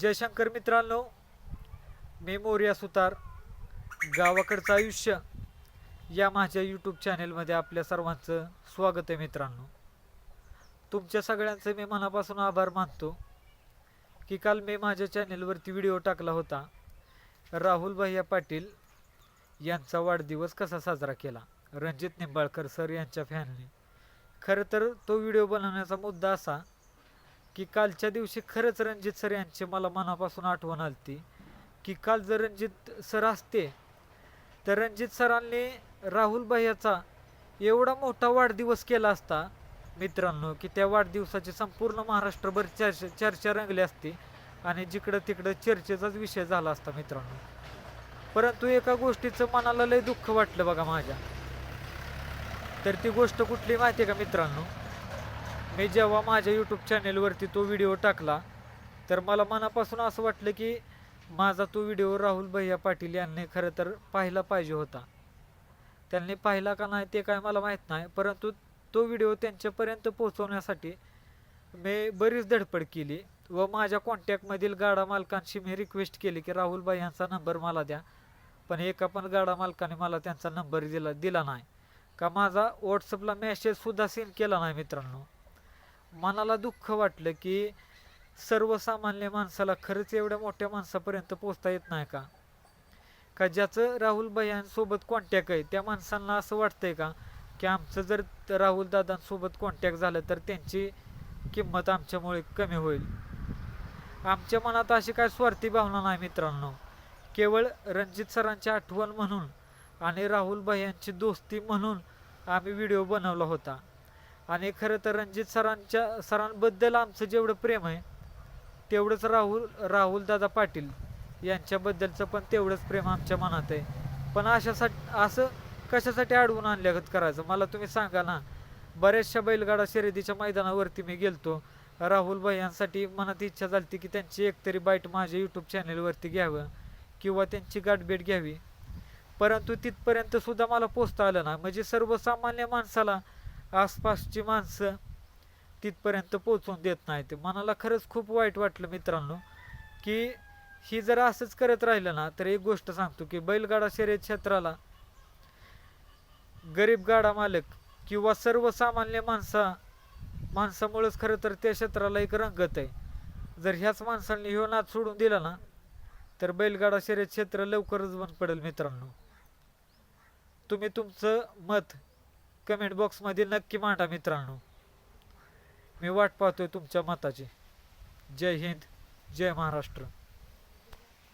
जयशंकर मित्रांनो मी मोर्या सुतार गावाकडचं आयुष्य या माझ्या यूट्यूब चॅनेलमध्ये आपल्या सर्वांचं स्वागत आहे मित्रांनो. तुमच्या सगळ्यांचे मी मनापासून आभार मानतो की काल मी माझ्या चॅनेलवरती व्हिडिओ टाकला होता. राहुल भैया पाटील यांचा वाढदिवस कसा साजरा केला? रणजित निंबाळकर सर यांच्या फॅनने खरं तर तो व्हिडिओ बनवण्याचा मुद्दा असा की कालच्या दिवशी खरंच रणजित सर यांची मला मनापासून आठवण आली की काल जर रणजित सर असते तर रणजित सरांनी राहुल भैयाचा एवढा मोठा वाढदिवस केला असता मित्रांनो की त्या वाढदिवसाची संपूर्ण महाराष्ट्रभर चर्चा चर्चा रंगली असती आणि जिकडं तिकडं चर्चेचाच विषय झाला असता मित्रांनो. परंतु एका गोष्टीचं मनाला लय दुःख वाटलं बघा माझ्या. तर ती गोष्ट कुठली माहिती आहे का मित्रांनो? मी जेव्हा माझ्या यूट्यूब चॅनेलवरती तो व्हिडिओ टाकला तर मला मनापासून असं वाटलं की माझा तो व्हिडिओ राहुल भैया पाटील यांनी खरं तर पाहिला पाहिजे होता. त्यांनी पाहिला का नाही ते काय मला माहीत नाही परंतु तो व्हिडिओ त्यांच्यापर्यंत पोहोचवण्यासाठी मी बरीच धडपड केली व माझ्या कॉन्टॅक्टमधील गाडा मालकांशी मी रिक्वेस्ट केली की राहुल भाई यांचा नंबर मला द्या पण एका पण गाडा मालकाने मला त्यांचा नंबर दिला दिला नाही. का माझा व्हॉट्सअपला मेसेजसुद्धा सेंड केला नाही मित्रांनो. मनाला दुःख वाटलं की सर्वसामान्य माणसाला खरंच एवढ्या मोठ्या माणसापर्यंत पोचता येत नाही का? का ज्याचं राहुल भैयांसोबत कॉन्टॅक्ट आहे त्या माणसांना असं वाटतंय का? की आमचं जर राहुल दादांसोबत कॉन्टॅक्ट झालं तर त्यांची किंमत आमच्यामुळे कमी होईल. आमच्या मनात अशी काय स्वार्थी भावना नाही मित्रांनो. केवळ रणजित सरांची आठवण म्हणून आणि राहुल भैयांची दोस्ती म्हणून आम्ही व्हिडिओ बनवला होता. आणि खरं तर रणजित सरांच्या सरांबद्दल आमचं जेवढं प्रेम आहे तेवढंच राहुल राहुल दादा पाटील यांच्याबद्दलचं पण तेवढंच प्रेम आमच्या मनात आहे. पण अशासाठी असं कशासाठी अडवून आणल्यागत करायचं? मला तुम्ही सांगा ना. बऱ्याचशा बैलगाडा शर्यतीच्या मैदानावरती मी गेलतो. राहुल भैयांसाठी मनात इच्छा झाली की त्यांची एकतरी बाईट माझ्या यूट्यूब चॅनेलवरती घ्यावं किंवा त्यांची गाठभेट घ्यावी. परंतु तिथपर्यंत सुद्धा मला पोचता आलं ना म्हणजे सर्वसामान्य माणसाला आसपासची माणसं तिथपर्यंत पोचवून देत नाहीत. मनाला खरंच खूप वाईट वाटलं मित्रांनो की ही जर असंच करत राहिलं ना तर एक गोष्ट सांगतो की बैलगाडा शर्यत क्षेत्राला गरीब गाडा मालक किंवा सर्वसामान्य माणसा माणसामुळेच खरं तर त्या क्षेत्राला एक रंगत आहे. जर ह्याच माणसांनी ह्यो नाद सोडून दिला ना तर बैलगाडा शर्यत क्षेत्र लवकरच बंद पडेल मित्रांनो. तुम्ही तुमचं मत कमेंट बॉक्समध्ये नक्की मांडा मित्रांनो. मी वाट पाहतोय तुमच्या मताची. जय हिंद जय महाराष्ट्र.